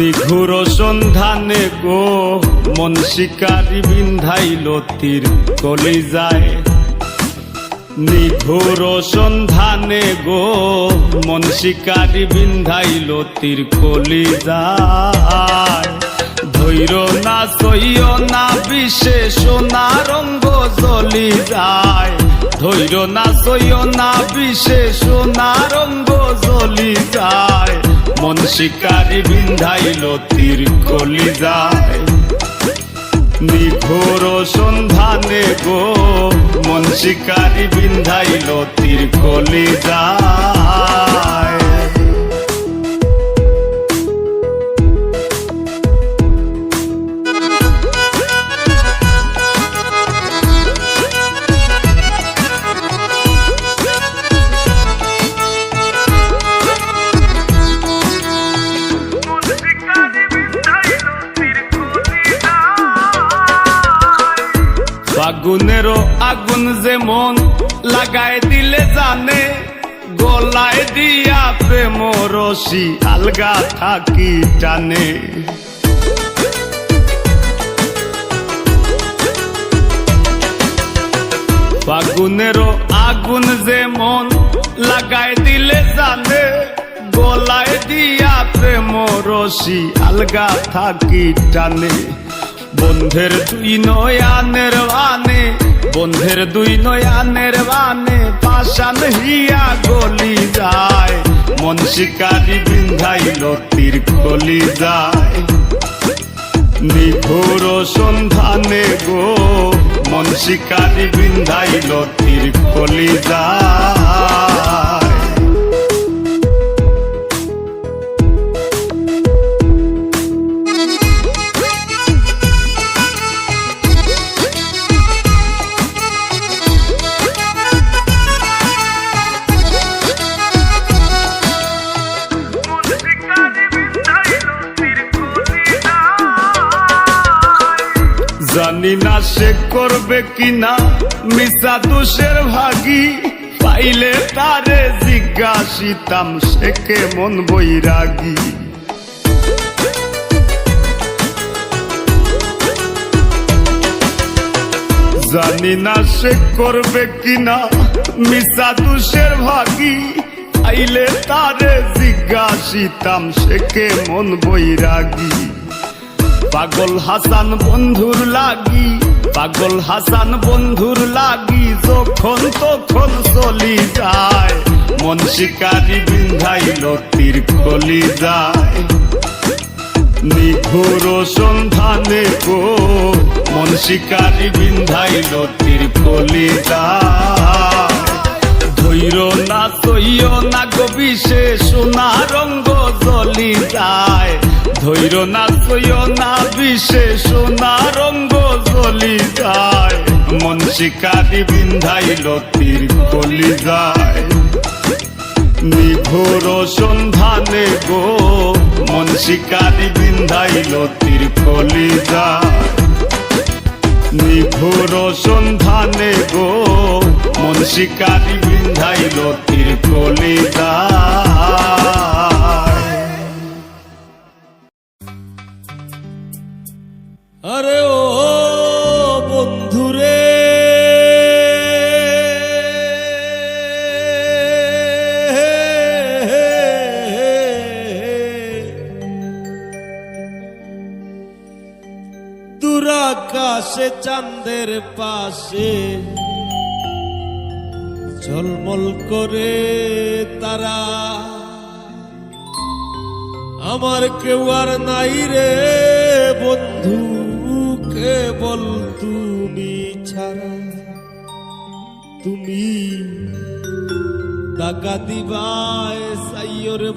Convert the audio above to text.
নিঘুর সন্ধানে গো, মন শিকারি বিন্ধাইল তীর কলি যায়। নিঘুর সন্ধানে গো, মন শিকারি বিন্ধাইল তীর কলি যায়। ধৈর না সইয় না বিশেষ না রঙ্গ জ্বলি যায়। ধৈর না সইয় না বিশেষ না শিকারি বিন্ধাইল তীর কলি যায়। নিঘোর সন্ধানে গো মন শিকারি বিন্ধাইল তীর কলি যায় ফাগুনেরও আগুন যেমন লাগাই দিলে জানে, গলায় দিয়া প্রেম রশি আলগা থাকি টানে ফাগুনেরও আগুন যেমন লাগাই দিলে জানে, গলায় দিয়া প্রেম রশি আলগা থাকি টানে বন্ধের দুই নয়ানের বানে বন্ধের দুই নয়ানের বানে পাশান হিয়া গলি যায়। মন শিকারি বিন্ধাইল তীর কলি যায়। নিঘোর সন্ধানে গো, মন শিকারি বিন্ধাইল তীর গলি যায়। জানি না সে করবে কিনা। মিশা দোষের ভাগি। পাইলে তারে জিজ্ঞাসিতাম, সে কেমন বৈরাগী। জানি না সে করবে কিনা। মিশা দোষের ভাগি। আইলে তারে জিজ্ঞাসিতাম, সে কেমন বৈরাগী। পাগল হাসান বন্ধুর লাগি, পাগল হাসান বন্ধুর লাগি, যখন তখন চলি যায়। মন শিকারি বিন্ধাইল তীর কলি যায়। নিঘোর সন্ধানে গো, মন শিকারি বিন্ধাইল তীর কলি যায়। ধৈর না তৈয় না গো, বিশেষ না রঙ্গ জ্বলি যায়। ধৈর না তৈয় না, বিশেষ না, রঙ্গ জ্বলি যায়। মন শিকারি বিন্ধাইল তীর কলি যায়। নিঘোর সন্ধানে গো, মন শিকারি বিন্ধাইল তীর কলি যায়। নিঘোর সন্ধানে গো, মন শিকারি বিন্ধাইল তীর কলি যায়। দুরাকাশে চাঁদের পাশে ঝলমল করে তারা। আমার কেউ আর নাই রে বন্ধু, কেবল তুমি ছাড়া। তুমি টাকা দিবায় সাইয়রে